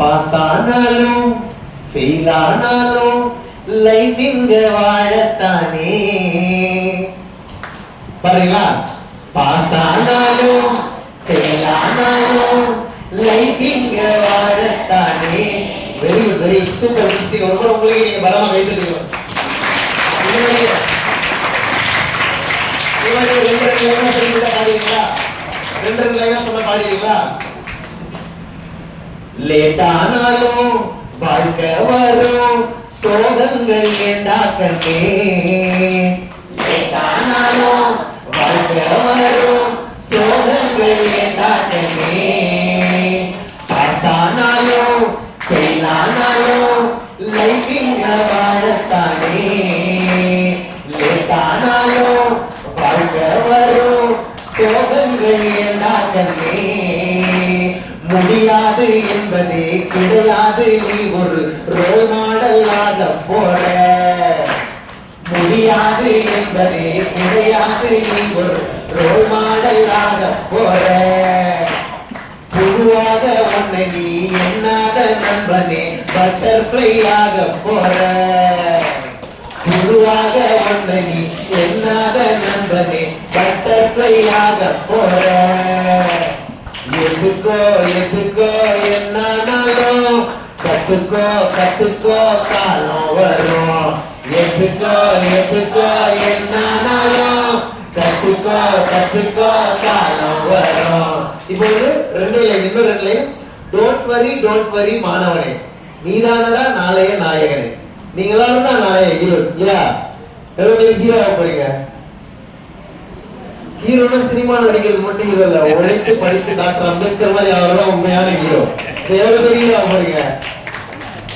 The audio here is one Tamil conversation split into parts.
பாஸ் ஆனாலும் ஃபெயில் ஆனாலும் லைஃப் இங்க வாழத்தானே. பாருங்களா? பாஸ் ஆனாலும் ஃபெயில் ஆனாலும் லைஃப் இங்க வாழத்தானே very good very super mistake ரொம்ப உங்களுக்கு நீங்க பலமா வைத்திருக்கீங்க ரெண்டு ரெண்டு லைனா சொல்லி பாடுவீங்களா? ரெண்டு ரெண்டு லைனா சொன்ன பாடுவீங்களா? லேட்டானாலும் வாழ்க்கை வரும். சோகங்கள் ஏண்டா கண்ணே லேட்டானாலும் வாழ்க்கை வரும். சோகங்கள் ஏண்டா கண்ணே பாசானாலும் ஆனாலும் ஃபெயில் வாழத்தானே. லேட்டானாலும் வாழ்க்கை வரும். சோகங்கள் ஏண்டா கண்ணே முடியாது என்பதே கிடையாது. நீ ஒரு ரோல் மாடலாக போற. முடியாது என்பதே கிடையாது. நீ ஒரு ரோல் மாடலாக போற. பொதுவாக உன்னை நீ எண்ணாத நண்பனே பட்டர்ஃப்ளையாக போற. பொதுவாக உன்னை நீ எண்ணாத நண்பனே பட்டர்ஃப்ளையாக போற. எதுக்கோ எதுக்கோ என்னானாலும் கத்துக்கோ கத்துக்கோ காலம் வரும். எதுக்கோ எதுக்கோ என்னானாலும் கத்துக்கோ கத்துக்கோ காலம் வரும். இப்போ ஒரு ரெண்டு லைன் இன்னும் ரெண்டு line don't worry don't worry மாணவனே. நீதானடா நாளைய நாயகனே. நீங்க எல்லாரும் தான் நாளைய ஹீரோஸ் இல்லையா? எவ்வளவு ஹீரோ போறீங்க? ஹீரோனா சினிமா நடிகர் மட்டும் ஹீரோ இல்ல. உழைத்து படித்து டாக்டர் அம்பேத்கர் மாதிரி அவர்தான் உண்மையான ஹீரோ எவ்வளவு பெரிய ஹீரோ போறீங்க.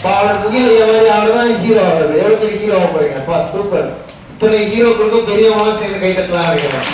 பாவலர் கீழே மாதிரி அவர்தான் ஹீரோ ஆகுறது எவ்வளவு பெரிய ஹீரோ போறீங்க. பா சூப்பர் இத்தனை ஹீரோக்களுக்கும் பெரியவங்களும் சேர்ந்து கை தட்டலாம் இருக்கிறேன்